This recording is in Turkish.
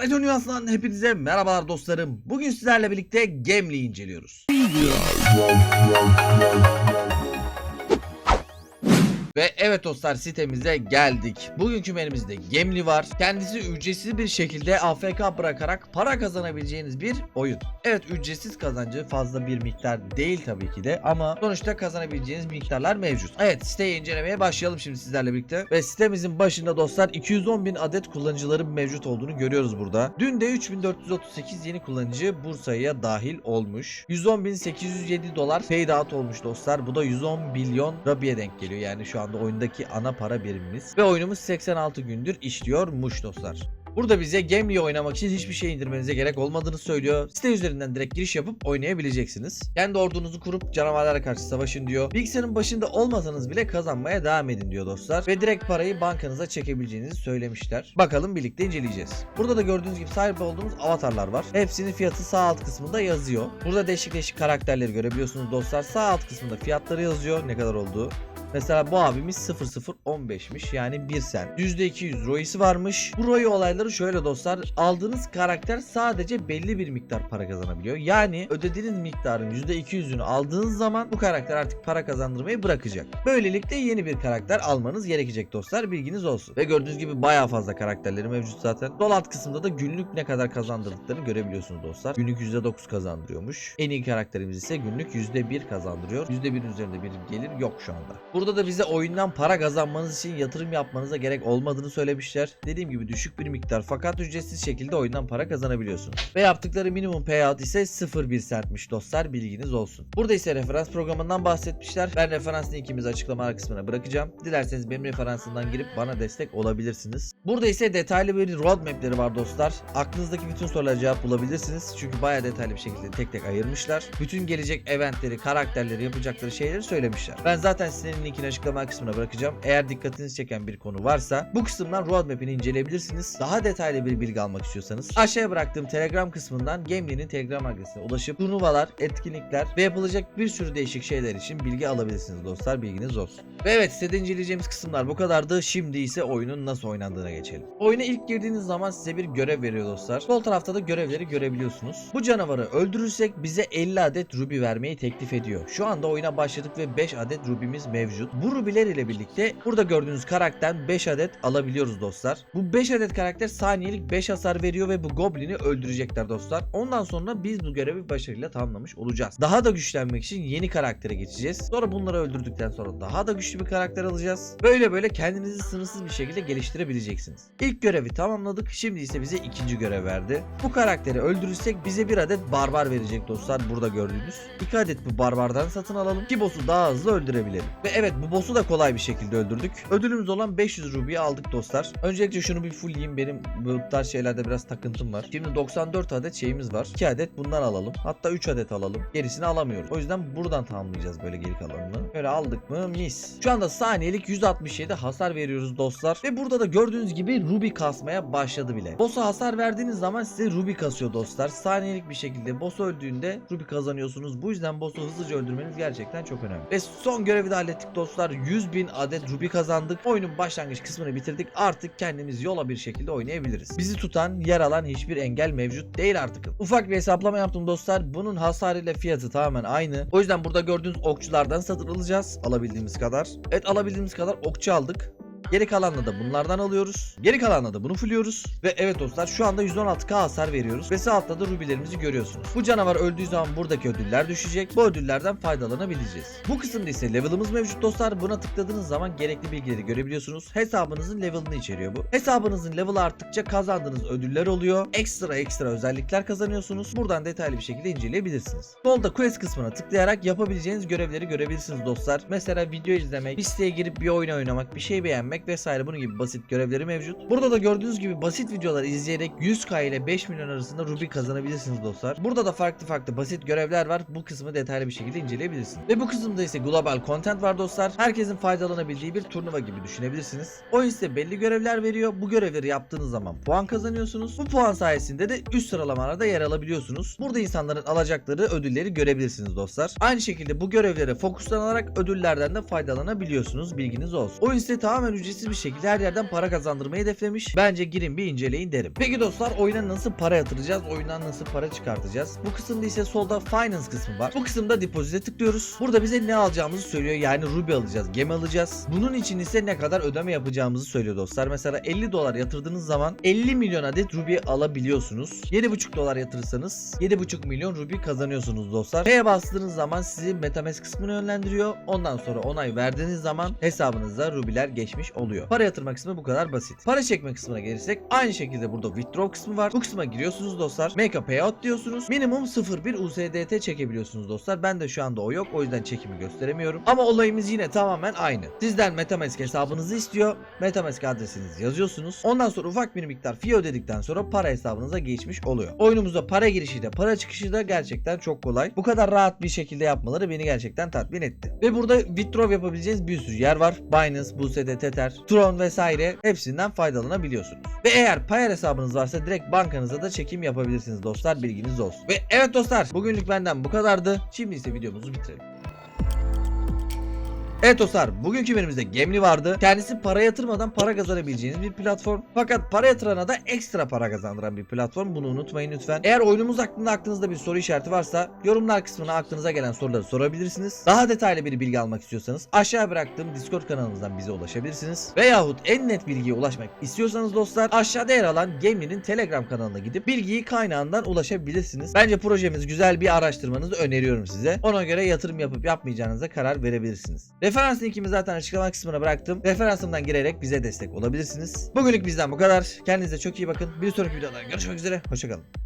Python Dünyası'ndan hepinize merhabalar dostlarım. Bugün sizlerle birlikte Gemli inceliyoruz. Ve evet dostlar sitemize geldik. Bugünkü menümüzde Gemli var. Kendisi ücretsiz bir şekilde AFK bırakarak para kazanabileceğiniz bir oyun. Evet ücretsiz kazancı fazla bir miktar değil tabii ki de ama sonuçta kazanabileceğiniz miktarlar mevcut. Evet siteyi incelemeye başlayalım şimdi sizlerle birlikte. Ve sitemizin başında dostlar 210 bin adet kullanıcıların mevcut olduğunu görüyoruz burada. Dün de 3438 yeni kullanıcı Bursa'ya dahil olmuş. 110.807 dolar paid olmuş dostlar. Bu da 110 milyon Rabi'ye denk geliyor. Yani şu anda oyundaki ana para birimimiz. Ve oyunumuz 86 gündür işliyormuş dostlar. Burada bize Gamble'yi oynamak için hiçbir şey indirmenize gerek olmadığını söylüyor. Site üzerinden direkt giriş yapıp oynayabileceksiniz. Kendi ordunuzu kurup canavarlara karşı savaşın diyor. Bilgisayarın başında olmasanız bile kazanmaya devam edin diyor dostlar. Ve direkt parayı bankanıza çekebileceğinizi söylemişler. Bakalım birlikte inceleyeceğiz. Burada da gördüğünüz gibi sahip olduğumuz avatarlar var. Hepsinin fiyatı sağ alt kısmında yazıyor. Burada değişik değişik karakterleri görebiliyorsunuz dostlar. Sağ alt kısmında fiyatları yazıyor ne kadar olduğu. Mesela bu abimiz 0015'miş yani 1 sen. %200 ROI'si varmış. Bu ROI olayları şöyle dostlar. Aldığınız karakter sadece belli bir miktar para kazanabiliyor. Yani ödediğiniz miktarın %200'ünü aldığınız zaman bu karakter artık para kazandırmayı bırakacak. Böylelikle yeni bir karakter almanız gerekecek dostlar. Bilginiz olsun. Ve gördüğünüz gibi bayağı fazla karakterleri mevcut zaten. Sol alt kısımda da günlük ne kadar kazandırdıklarını görebiliyorsunuz dostlar. Günlük %9 kazandırıyormuş. En iyi karakterimiz ise günlük %1 kazandırıyor. %1'in üzerinde bir gelir yok şu anda. Burada da bize oyundan para kazanmanız için yatırım yapmanıza gerek olmadığını söylemişler. Dediğim gibi düşük bir miktar fakat ücretsiz şekilde oyundan para kazanabiliyorsunuz. Ve yaptıkları minimum payout ise 0.1 centmiş dostlar bilginiz olsun. Burada ise referans programından bahsetmişler. Ben referans linkimizi açıklama kısmına bırakacağım. Dilerseniz benim referansından girip bana destek olabilirsiniz. Burada ise detaylı bir roadmapleri var dostlar. Aklınızdaki bütün sorulara cevap bulabilirsiniz. Çünkü bayağı detaylı bir şekilde tek tek ayırmışlar. Bütün gelecek eventleri, karakterleri, yapacakları şeyleri söylemişler. Ben zaten sitenin linkini açıklama kısmına bırakacağım. Eğer dikkatinizi çeken bir konu varsa bu kısımdan roadmap'ini inceleyebilirsiniz. Daha detaylı bir bilgi almak istiyorsanız aşağıya bıraktığım Telegram kısmından Gamely'nin Telegram adresine ulaşıp turnuvalar, etkinlikler ve yapılacak bir sürü değişik şeyler için bilgi alabilirsiniz dostlar. Bilginiz olsun. Ve evet sitede inceleyeceğimiz kısımlar bu kadardı. Şimdi ise oyunun nasıl oynandığına geçelim. Oyuna ilk girdiğiniz zaman size bir görev veriyor dostlar. Sol tarafta da görevleri görebiliyorsunuz. Bu canavarı öldürürsek bize 50 adet ruby vermeyi teklif ediyor. Şu anda oyuna başladık ve 5 adet rubimiz mevcut. Bu rubiler ile birlikte burada gördüğünüz karakterden 5 adet alabiliyoruz dostlar. Bu 5 adet karakter saniyelik 5 hasar veriyor ve bu goblini öldürecekler dostlar. Ondan sonra biz bu görevi başarıyla tamamlamış olacağız. Daha da güçlenmek için yeni karaktere geçeceğiz. Sonra bunları öldürdükten sonra daha da güçlü bir karakter alacağız. Böyle böyle kendinizi sınırsız bir şekilde geliştirebileceksiniz. İlk görevi tamamladık. Şimdi ise bize ikinci görev verdi. Bu karakteri öldürürsek bize bir adet barbar verecek dostlar burada gördüğünüz. 2 adet bu barbardan satın alalım ki boss'u daha hızlı öldürebilelim. Ve bu boss'u da kolay bir şekilde öldürdük. Ödülümüz olan 500 rubiyi aldık dostlar. Öncelikle şunu bir fullleyeyim. Benim bu tarz şeylerde biraz takıntım var. Şimdi 94 adet şeyimiz var. 2 adet bundan alalım. Hatta 3 adet alalım. Gerisini alamıyoruz. O yüzden buradan tamamlayacağız böyle geri kalanını. Böyle aldık mı mis. Şu anda saniyelik 167 hasar veriyoruz dostlar. Ve burada da gördüğünüz gibi ruby kasmaya başladı bile. Boss'a hasar verdiğiniz zaman size ruby kasıyor dostlar. Saniyelik bir şekilde boss öldüğünde ruby kazanıyorsunuz. Bu yüzden boss'u hızlıca öldürmeniz gerçekten çok önemli. Ve son görevi de hallettik dostlar. 100 bin adet ruby kazandık. Oyunun başlangıç kısmını bitirdik. Artık kendimiz yola bir şekilde oynayabiliriz. Bizi tutan, yer alan hiçbir engel mevcut değil artık. Ufak bir hesaplama yaptım dostlar. Bunun hasarı ile fiyatı tamamen aynı. O yüzden burada gördüğünüz okçulardan satın alacağız. Alabildiğimiz kadar. Evet alabildiğimiz kadar okçu aldık. Geri kalanla da bunlardan alıyoruz. Geri kalanla da bunu fulluyoruz. Ve evet dostlar şu anda 116k hasar veriyoruz. Ve sağ altta da rubilerimizi görüyorsunuz. Bu canavar öldüğü zaman buradaki ödüller düşecek. Bu ödüllerden faydalanabileceğiz. Bu kısımda ise level'ımız mevcut dostlar. Buna tıkladığınız zaman gerekli bilgileri görebiliyorsunuz. Hesabınızın level'ını içeriyor bu. Hesabınızın level arttıkça kazandığınız ödüller oluyor. Ekstra ekstra özellikler kazanıyorsunuz. Buradan detaylı bir şekilde inceleyebilirsiniz. Solda quest kısmına tıklayarak yapabileceğiniz görevleri görebilirsiniz dostlar. Mesela video izlemek, bir siteye girip bir oyun oynamak, bir şey beğenmek vesaire bunun gibi basit görevleri mevcut. Burada da gördüğünüz gibi basit videolar izleyerek 100k ile 5 milyon arasında ruby kazanabilirsiniz dostlar. Burada da farklı farklı basit görevler var. Bu kısmı detaylı bir şekilde inceleyebilirsiniz. Ve bu kısımda ise global content var dostlar. Herkesin faydalanabildiği bir turnuva gibi düşünebilirsiniz. Oyun size belli görevler veriyor. Bu görevleri yaptığınız zaman puan kazanıyorsunuz. Bu puan sayesinde de üst sıralamalarda yer alabiliyorsunuz. Burada insanların alacakları ödülleri görebilirsiniz dostlar. Aynı şekilde bu görevlere fokuslanarak ödüllerden de faydalanabiliyorsunuz. Bilginiz olsun. Oyun size tamamen ücretsiz bir şekilde her yerden para kazandırmayı hedeflemiş. Bence girin bir inceleyin derim. Peki dostlar oyuna nasıl para yatıracağız? Oyundan nasıl para çıkartacağız? Bu kısımda ise solda finance kısmı var. Bu kısımda depozite tıklıyoruz. Burada bize ne alacağımızı söylüyor. Yani ruby alacağız, gem alacağız. Bunun için ise ne kadar ödeme yapacağımızı söylüyor dostlar. Mesela 50 dolar yatırdığınız zaman 50 milyon adet ruby alabiliyorsunuz. 7,5 dolar yatırırsanız 7,5 milyon ruby kazanıyorsunuz dostlar. P'ye bastığınız zaman sizi Metamask kısmına yönlendiriyor. Ondan sonra onay verdiğiniz zaman hesabınıza rubiler geçmiş oluyor. Para yatırma kısmı bu kadar basit. Para çekme kısmına gelirsek aynı şekilde burada withdraw kısmı var. Bu kısma giriyorsunuz dostlar. Make a payout diyorsunuz. Minimum 0.1 USDT çekebiliyorsunuz dostlar. Ben de şu anda o yok. O yüzden çekimi gösteremiyorum. Ama olayımız yine tamamen aynı. Sizden Metamask hesabınızı istiyor. Metamask adresinizi yazıyorsunuz. Ondan sonra ufak bir miktar fee ödedikten sonra para hesabınıza geçmiş oluyor. Oyunumuzda para girişi de para çıkışı da gerçekten çok kolay. Bu kadar rahat bir şekilde yapmaları beni gerçekten tatmin etti. Ve burada withdraw yapabileceğiniz bir sürü yer var. Binance, BUSD, Tether, Tron vesaire hepsinden faydalanabiliyorsunuz. Ve eğer Payer hesabınız varsa direkt bankanıza da çekim yapabilirsiniz dostlar bilginiz olsun. Ve evet dostlar bugünlük benden bu kadardı. Şimdi ise videomuzu bitirelim. Evet dostlar bugünkü bölümümüzde Gemli vardı. Kendisi para yatırmadan para kazanabileceğiniz bir platform. Fakat para yatırana da ekstra para kazandıran bir platform. Bunu unutmayın lütfen. Eğer oyunumuz hakkında aklınızda bir soru işareti varsa yorumlar kısmına aklınıza gelen soruları sorabilirsiniz. Daha detaylı bir bilgi almak istiyorsanız aşağı bıraktığım Discord kanalımızdan bize ulaşabilirsiniz. Veyahut en net bilgiye ulaşmak istiyorsanız dostlar aşağıda yer alan Gemli'nin Telegram kanalına gidip bilgiyi kaynağından ulaşabilirsiniz. Bence projemiz güzel bir araştırmanızı öneriyorum size. Ona göre yatırım yapıp yapmayacağınıza karar verebilirsiniz. Referans linkimi zaten açıklama kısmına bıraktım. Referansımdan girerek bize destek olabilirsiniz. Bugünlük bizden bu kadar. Kendinize çok iyi bakın. Bir sonraki videoda görüşmek üzere. Hoşçakalın.